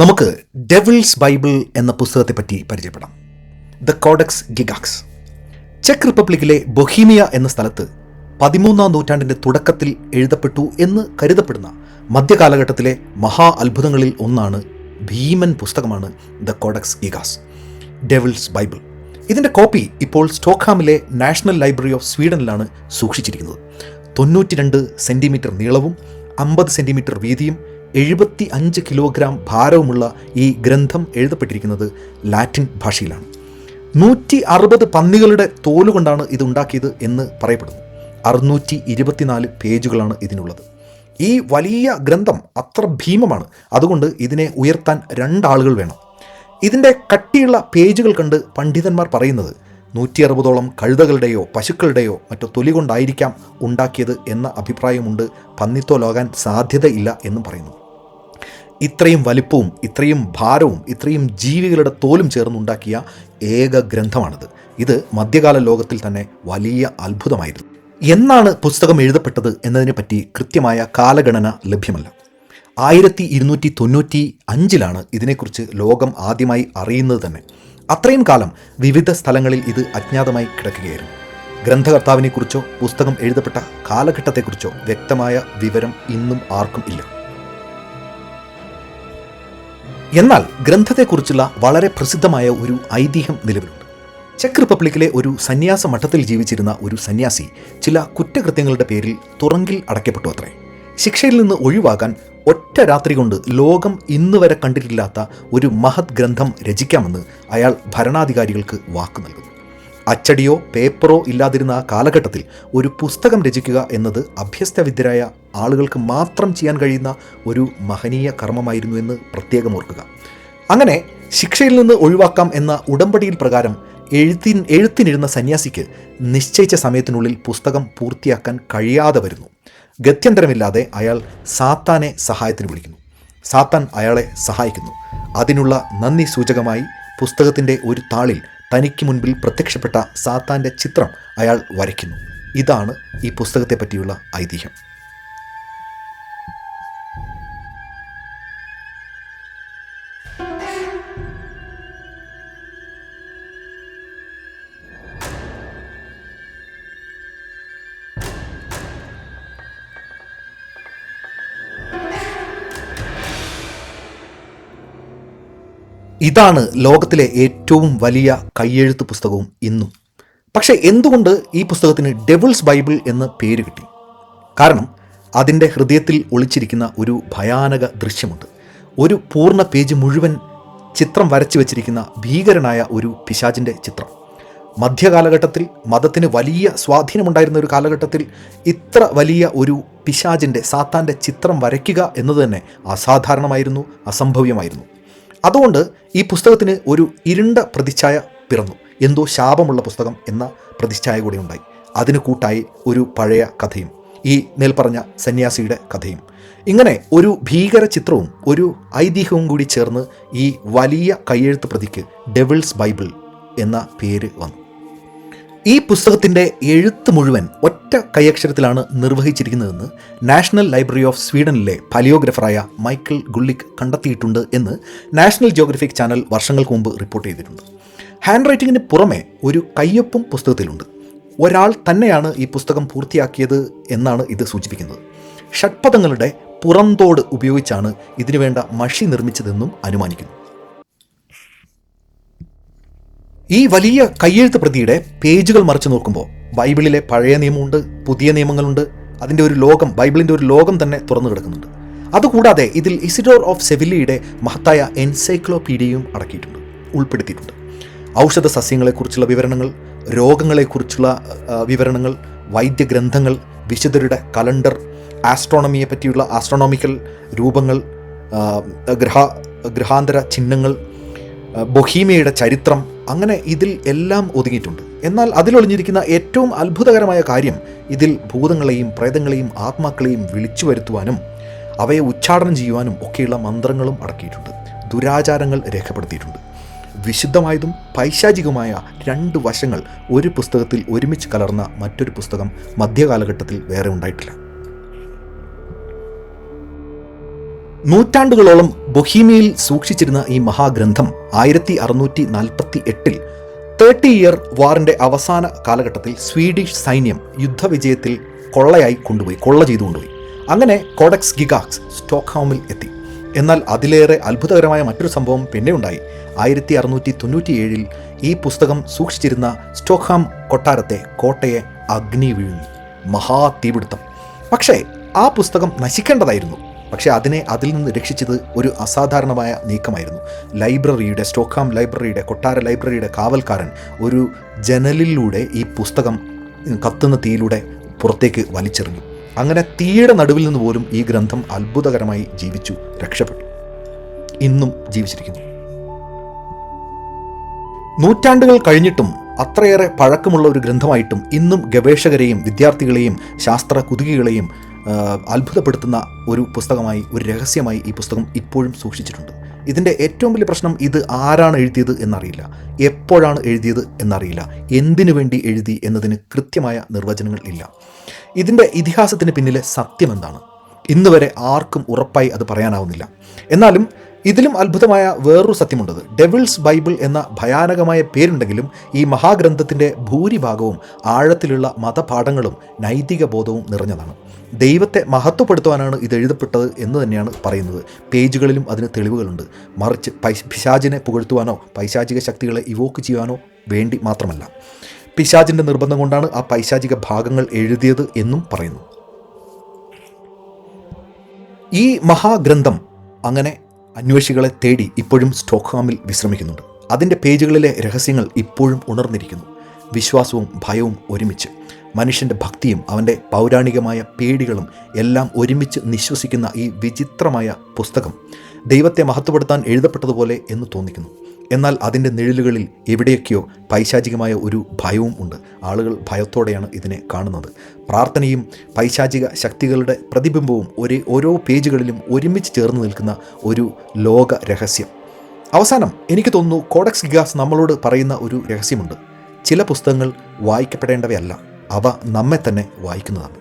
നമുക്ക് devils Bible എന്ന പുസ്തകത്തെ പറ്റി പരിചയപ്പെടാം. ദ കോഡക്സ് ഗിഗാക്സ് ചെക്ക് റിപ്പബ്ലിക്കിലെ ബൊഹീമിയ എന്ന സ്ഥലത്ത് പതിമൂന്നാം നൂറ്റാണ്ടിന്റെ തുടക്കത്തിൽ എഴുതപ്പെട്ടു എന്ന് കരുതപ്പെടുന്ന മധ്യകാലഘട്ടത്തിലെ മഹാ അത്ഭുതങ്ങളിൽ ഒന്നാണ് ഭീമൻ പുസ്തകമാണ് the Codex Gigas Devil's Bible ഇതിന്റെ കോപ്പി ഇപ്പോൾ സ്റ്റോക്ക്ഹാമിലെ നാഷണൽ ലൈബ്രറി ഓഫ് സ്വീഡനിലാണ് സൂക്ഷിച്ചിരിക്കുന്നത്. തൊണ്ണൂറ്റി രണ്ട് സെന്റിമീറ്റർ നീളവും അമ്പത് സെന്റിമീറ്റർ വീതിയും എഴുപത്തി അഞ്ച് കിലോഗ്രാം ഭാരവുമുള്ള ഈ ഗ്രന്ഥം എഴുതപ്പെട്ടിരിക്കുന്നത് ലാറ്റിൻ ഭാഷയിലാണ്. നൂറ്റി അറുപത് പന്നികളുടെ തോലുകൊണ്ടാണ് ഇത് ഉണ്ടാക്കിയത് എന്ന് പറയപ്പെടുന്നു. അറുന്നൂറ്റി ഇരുപത്തിനാല് പേജുകളാണ് ഇതിനുള്ളത്. ഈ വലിയ ഗ്രന്ഥം അത്ര ഭീമമാണ്. അതുകൊണ്ട് ഇതിനെ ഉയർത്താൻ രണ്ടാളുകൾ വേണം. ഇതിന്റെ കട്ടിയുള്ള പേജുകൾ കണ്ട് പണ്ഡിതന്മാർ പറയുന്നത് നൂറ്റി അറുപതോളം കഴുതകളുടെയോ പശുക്കളുടെയോ മറ്റോ തൊലി കൊണ്ടായിരിക്കാം ഉണ്ടാക്കിയത് എന്ന അഭിപ്രായമുണ്ട് പന്നിത്തോലാകാൻ സാധ്യതയില്ല എന്നും പറയുന്നു. ഇത്രയും വലിപ്പവും ഇത്രയും ഭാരവും ഇത്രയും ജീവികളുടെ തോലും ചേർന്നുണ്ടാക്കിയ ഏക ഗ്രന്ഥമാണിത്. ഇത് മധ്യകാല ലോകത്തിൽ തന്നെ വലിയ അത്ഭുതമായിരുന്നു. എന്നാണ് പുസ്തകം എഴുതപ്പെട്ടത് എന്നതിനെപ്പറ്റി കൃത്യമായ കാലഗണന ലഭ്യമല്ല. ആയിരത്തി ഇരുന്നൂറ്റി തൊണ്ണൂറ്റി അഞ്ചിലാണ് ഇതിനെക്കുറിച്ച് ലോകം ആദ്യമായി അറിയുന്നത് തന്നെ. അത്രയും കാലം വിവിധ സ്ഥലങ്ങളിൽ ഇത് അജ്ഞാതമായി കിടക്കുകയായിരുന്നു. ഗ്രന്ഥകർത്താവിനെക്കുറിച്ചോ പുസ്തകം എഴുതപ്പെട്ട കാലഘട്ടത്തെക്കുറിച്ചോ വ്യക്തമായ വിവരം ഇന്നും ആർക്കും ഇല്ല. എന്നാൽ ഗ്രന്ഥത്തെക്കുറിച്ചുള്ള വളരെ പ്രസിദ്ധമായ ഒരു ഐതിഹ്യം നിലവിലുണ്ട്. ചെക്ക് റിപ്പബ്ലിക്കിലെ ഒരു സന്യാസ മഠത്തിൽ ജീവിച്ചിരുന്ന ഒരു സന്യാസി ചില കുറ്റകൃത്യങ്ങളുടെ പേരിൽ തുറങ്കിൽ അടയ്ക്കപ്പെട്ടു അത്രേ. ശിക്ഷയിൽ നിന്ന് ഒഴിവാകാൻ ഒറ്റ രാത്രി കൊണ്ട് ലോകം ഇന്ന് വരെ കണ്ടിട്ടില്ലാത്ത ഒരു മഹത് ഗ്രന്ഥം രചിക്കാമെന്ന് അയാൾ ഭരണാധികാരികൾക്ക് വാക്ക് നൽകുന്നു. അച്ചടിയോ പേപ്പറോ ഇല്ലാതിരുന്ന ആ കാലഘട്ടത്തിൽ ഒരു പുസ്തകം രചിക്കുക എന്നത് അഭ്യസ്തവിദ്യരായ ആളുകൾക്ക് മാത്രം ചെയ്യാൻ കഴിയുന്ന ഒരു മഹനീയ കർമ്മമായിരുന്നു എന്ന് പ്രത്യേകം ഓർക്കുക. അങ്ങനെ ശിക്ഷയിൽ നിന്ന് ഒഴിവാക്കാം എന്ന ഉടമ്പടിയിൽ പ്രകാരം എഴുത്തിൻ എഴുത്തിനിരുന്ന സന്യാസിക്ക് നിശ്ചയിച്ച സമയത്തിനുള്ളിൽ പുസ്തകം പൂർത്തിയാക്കാൻ കഴിയാതെ വരുന്നു. ഗത്യന്തരമില്ലാതെ അയാൾ സാത്താനെ സഹായത്തിന് വിളിക്കുന്നു. സാത്താൻ അയാളെ സഹായിക്കുന്നു. അതിനുള്ള നന്ദി സൂചകമായി പുസ്തകത്തിന്റെ ഒരു താളിൽ തനിക്ക് മുൻപിൽ പ്രത്യക്ഷപ്പെട്ട സാത്താന്റെ ചിത്രം അയാൾ വരയ്ക്കുന്നു. ഇതാണ് ഈ പുസ്തകത്തെ പറ്റിയുള്ള ഐതിഹ്യം. ഇതാണ് ലോകത്തിലെ ഏറ്റവും വലിയ കയ്യെഴുത്ത് പുസ്തകവും ഇന്നും. പക്ഷേ എന്തുകൊണ്ട് ഈ പുസ്തകത്തിന് ഡെവിൾസ് ബൈബിൾ എന്ന് പേര് കിട്ടി? കാരണം അതിന്റെ ഹൃദയത്തിൽ ഒളിച്ചിരിക്കുന്ന ഒരു ഭയാനക ദൃശ്യമുണ്ട്. ഒരു പൂർണ പേജ് മുഴുവൻ ചിത്രം വരച്ചു വച്ചിരിക്കുന്ന ഭീകരനായ ഒരു പിശാചിന്റെ ചിത്രം. മധ്യകാലഘട്ടത്തിൽ മതത്തിന് വലിയ സ്വാധീനമുണ്ടായിരുന്ന ഒരു കാലഘട്ടത്തിൽ ഇത്ര വലിയ ഒരു പിശാചിന്റെ സാത്താന്റെ ചിത്രം വരയ്ക്കുക എന്നത് തന്നെ അസാധാരണമായിരുന്നു അസംഭവ്യമായിരുന്നു. അതുകൊണ്ട് ഈ പുസ്തകത്തിന് ഒരു ഇരുണ്ട പ്രതിച്ഛായ പിറന്നു. എന്തോ ശാപമുള്ള പുസ്തകം എന്ന പ്രതിച്ഛായ കൂടി ഉണ്ടായി. അതിന് കൂട്ടായി ഒരു പഴയ കഥയും ഈ മേൽപ്പറഞ്ഞ സന്യാസിയുടെ കഥയും. ഇങ്ങനെ ഒരു ഭീകര ചിത്രവും ഒരു ഐതിഹ്യവും കൂടി ചേർന്ന് ഈ വലിയ കയ്യെഴുത്ത് പ്രതിക്ക് ഡെവിൾസ് ബൈബിൾ എന്ന പേര് വന്നു. ഈ പുസ്തകത്തിന്റെ എഴുത്ത് മുഴുവൻ ഒറ്റ കൈയക്ഷരത്തിലാണ് നിർവഹിച്ചിരിക്കുന്നതെന്ന് നാഷണൽ ലൈബ്രറി ഓഫ് സ്വീഡനിലെ പലിയോഗ്രഫറായ മൈക്കിൾ ഗുള്ളിക് കണ്ടെത്തിയിട്ടുണ്ട് എന്ന് നാഷണൽ ജിയോഗ്രഫിക് ചാനൽ വർഷങ്ങൾക്ക് മുമ്പ് റിപ്പോർട്ട് ചെയ്തിട്ടുണ്ട്. ഹാൻഡ് റൈറ്റിങ്ങിന് പുറമെ ഒരു കയ്യൊപ്പും പുസ്തകത്തിലുണ്ട്. ഒരാൾ തന്നെയാണ് ഈ പുസ്തകം പൂർത്തിയാക്കിയത് എന്നാണ് ഇത് സൂചിപ്പിക്കുന്നത്. ഷഡ്പദങ്ങളുടെ പുറന്തോട് ഉപയോഗിച്ചാണ് ഇതിനുവേണ്ട മഷി നിർമ്മിച്ചതെന്നും അനുമാനിക്കുന്നു. ഈ വലിയ കയ്യെഴുത്ത് പ്രതിയുടെ പേജുകൾ മറിച്ച് നോക്കുമ്പോൾ ബൈബിളിലെ പഴയ നിയമമുണ്ട് പുതിയ നിയമങ്ങളുണ്ട് അതിന്റെ ഒരു ലോകം ബൈബിളിന്റെ ഒരു ലോകം തന്നെ തുറന്നു കിടക്കുന്നുണ്ട്. അതുകൂടാതെ ഇതിൽ ഇസിഡോർ ഓഫ് സെവില്ലിയുടെ മഹത്തായ എൻസൈക്ലോപീഡിയയും അടക്കിയിട്ടുണ്ട് ഉൾപ്പെടുത്തിയിട്ടുണ്ട്. ഔഷധ സസ്യങ്ങളെക്കുറിച്ചുള്ള വിവരണങ്ങൾ രോഗങ്ങളെക്കുറിച്ചുള്ള വിവരണങ്ങൾ വൈദ്യഗ്രന്ഥങ്ങൾ വിശുദ്ധരുടെ കലണ്ടർ ആസ്ട്രോണമിയെ പറ്റിയുള്ള ആസ്ട്രോണോമിക്കൽ രൂപങ്ങൾ ഗ്രഹ ഗ്രഹാന്തര ചിഹ്നങ്ങൾ ബൊഹീമിയയുടെ ചരിത്രം അങ്ങനെ ഇതിൽ എല്ലാം ഒതുങ്ങിയിട്ടുണ്ട്. എന്നാൽ അതിലൊളിഞ്ഞിരിക്കുന്ന ഏറ്റവും അത്ഭുതകരമായ കാര്യം ഇതിൽ ഭൂതങ്ങളെയും പ്രേതങ്ങളെയും ആത്മാക്കളെയും വിളിച്ചു വരുത്തുവാനും അവയെ ഉച്ചാടനം ചെയ്യുവാനും ഒക്കെയുള്ള മന്ത്രങ്ങളും അടക്കിയിട്ടുണ്ട്. ദുരാചാരങ്ങൾ രേഖപ്പെടുത്തിയിട്ടുണ്ട്. വിശുദ്ധമായതും പൈശാചികമായ രണ്ട് വശങ്ങൾ ഒരു പുസ്തകത്തിൽ ഒരുമിച്ച് കലർന്ന മറ്റൊരു പുസ്തകം മധ്യകാലഘട്ടത്തിൽ വേറെ ഉണ്ടായിട്ടില്ല. നൂറ്റാണ്ടുകളോളം ബൊഹീമിയയിൽ സൂക്ഷിച്ചിരുന്ന ഈ മഹാഗ്രന്ഥം ആയിരത്തി അറുന്നൂറ്റി നാൽപ്പത്തി എട്ടിൽ തേർട്ടി ഇയർ വാറിന്റെ അവസാന കാലഘട്ടത്തിൽ സ്വീഡിഷ് സൈന്യം യുദ്ധവിജയത്തിൽ കൊള്ളയായി കൊണ്ടുപോയി കൊള്ള ചെയ്തു കൊണ്ടുപോയി. അങ്ങനെ കോഡക്സ് ഗിഗാക്സ് സ്റ്റോക്ക്ഹോമിൽ എത്തി. എന്നാൽ അതിലേറെ അത്ഭുതകരമായ മറ്റൊരു സംഭവം പിന്നെ ഉണ്ടായി. ആയിരത്തി അറുന്നൂറ്റി തൊണ്ണൂറ്റിയേഴിൽ ഈ പുസ്തകം സൂക്ഷിച്ചിരുന്ന സ്റ്റോക്ക്ഹാം കൊട്ടാരത്തെ കോട്ടയെ അഗ്നി വീഴുന്നു മഹാ തീപിടുത്തം പക്ഷേ ആ പുസ്തകം നശിക്കേണ്ടതായിരുന്നു. പക്ഷേ അതിനെ അതിൽ നിന്ന് രക്ഷിച്ചത് ഒരു അസാധാരണമായ നീക്കമായിരുന്നു. ലൈബ്രറിയുടെ സ്റ്റോക്ക്ഹാം ലൈബ്രറിയുടെ കൊട്ടാര ലൈബ്രറിയുടെ കാവൽക്കാരൻ ഒരു ജനലിലൂടെ ഈ പുസ്തകം കത്തുന്ന തീയിലൂടെ പുറത്തേക്ക് വലിച്ചെറിഞ്ഞു. അങ്ങനെ തീയുടെ നടുവിൽ നിന്ന് പോലും ഈ ഗ്രന്ഥം അത്ഭുതകരമായി ജീവിച്ചു രക്ഷപ്പെട്ടു. ഇന്നും ജീവിച്ചിരിക്കുന്നു. നൂറ്റാണ്ടുകൾ കഴിഞ്ഞിട്ടും അത്രയേറെ പഴക്കമുള്ള ഒരു ഗ്രന്ഥമായിട്ടും ഇന്നും ഗവേഷകരെയും വിദ്യാർത്ഥികളെയും ശാസ്ത്ര കുതുകികളെയും അത്ഭുതപ്പെടുത്തുന്ന ഒരു പുസ്തകമായി ഒരു രഹസ്യമായി ഈ പുസ്തകം ഇപ്പോഴും സൂക്ഷിച്ചിട്ടുണ്ട്. ഇതിന്റെ ഏറ്റവും വലിയ പ്രശ്നം ഇത് ആരാണ് എഴുതിയത് എന്നറിയില്ല. എപ്പോഴാണ് എഴുതിയത് എന്നറിയില്ല. എന്തിനു വേണ്ടി എഴുതി എന്നതിന് കൃത്യമായ നിർവചനങ്ങൾ ഇല്ല. ഇതിന്റെ ഇതിഹാസത്തിന് പിന്നിലെ സത്യം എന്താണ്? ഇന്നുവരെ ആർക്കും ഉറപ്പായി അത് പറയാനാവുന്നില്ല. എന്നാലും ഇതിലും അത്ഭുതമായ വേറൊരു സത്യമുണ്ടത് ഡെവിൾസ് ബൈബിൾ എന്ന ഭയാനകമായ പേരുണ്ടെങ്കിലും ഈ മഹാഗ്രന്ഥത്തിന്റെ ഭൂരിഭാഗവും ആഴത്തിലുള്ള മതപാഠങ്ങളും നൈതിക ബോധവും നിറഞ്ഞതാണ്. ദൈവത്തെ മഹത്വപ്പെടുത്തുവാനാണ് ഇത് എഴുതപ്പെട്ടത് എന്ന് തന്നെയാണ് പറയുന്നത്. പേജുകളിലും അതിന് തെളിവുകളുണ്ട്. മറിച്ച് പിശാചിനെ പുകഴ്ത്തുവാനോ പൈശാചിക ശക്തികളെ ഇവോക്ക് ചെയ്യുവാനോ വേണ്ടി മാത്രമല്ല. പിശാചിന്റെ നിർബന്ധം കൊണ്ടാണ് ആ പൈശാചിക ഭാഗങ്ങൾ എഴുതിയത് എന്നും പറയുന്നു. ഈ മഹാഗ്രന്ഥം അങ്ങനെ അന്വേഷികളെ തേടി ഇപ്പോഴും സ്റ്റോക്ക്ഹാമിൽ വിശ്രമിക്കുന്നുണ്ട്. അതിന്റെ പേജുകളിലെ രഹസ്യങ്ങൾ ഇപ്പോഴും ഉണർന്നിരിക്കുന്നു. വിശ്വാസവും ഭയവും ഒരുമിച്ച്. മനുഷ്യന്റെ ഭക്തിയും അവന്റെ പൗരാണികമായ പേടികളും എല്ലാം ഒരുമിച്ച് നിശ്വസിക്കുന്ന ഈ വിചിത്രമായ പുസ്തകം ദൈവത്തെ മഹത്വപ്പെടുത്താൻ എഴുതപ്പെട്ടതുപോലെ എന്ന് തോന്നിക്കുന്നു. എന്നാൽ അതിന്റെ നിഴലുകളിൽ എവിടെയൊക്കെയോ പൈശാചികമായ ഒരു ഭയവും ഉണ്ട്. ആളുകൾ ഭയത്തോടെയാണ് ഇതിനെ കാണുന്നത്. പ്രാർത്ഥനയും പൈശാചിക ശക്തികളുടെ പ്രതിബിംബവും ഒരേ ഓരോ പേജുകളിലും ഒരുമിച്ച് ചേർന്ന് നിൽക്കുന്ന ഒരു ലോക രഹസ്യം. അവസാനം എനിക്ക് തോന്നുന്നു കോഡക്സ് ഗിഗാസ് നമ്മളോട് പറയുന്ന ഒരു രഹസ്യമുണ്ട്. ചില പുസ്തകങ്ങൾ വായിക്കപ്പെടേണ്ടവയല്ല. അവ നമ്മെ തന്നെ വായിക്കുന്നതാണ്.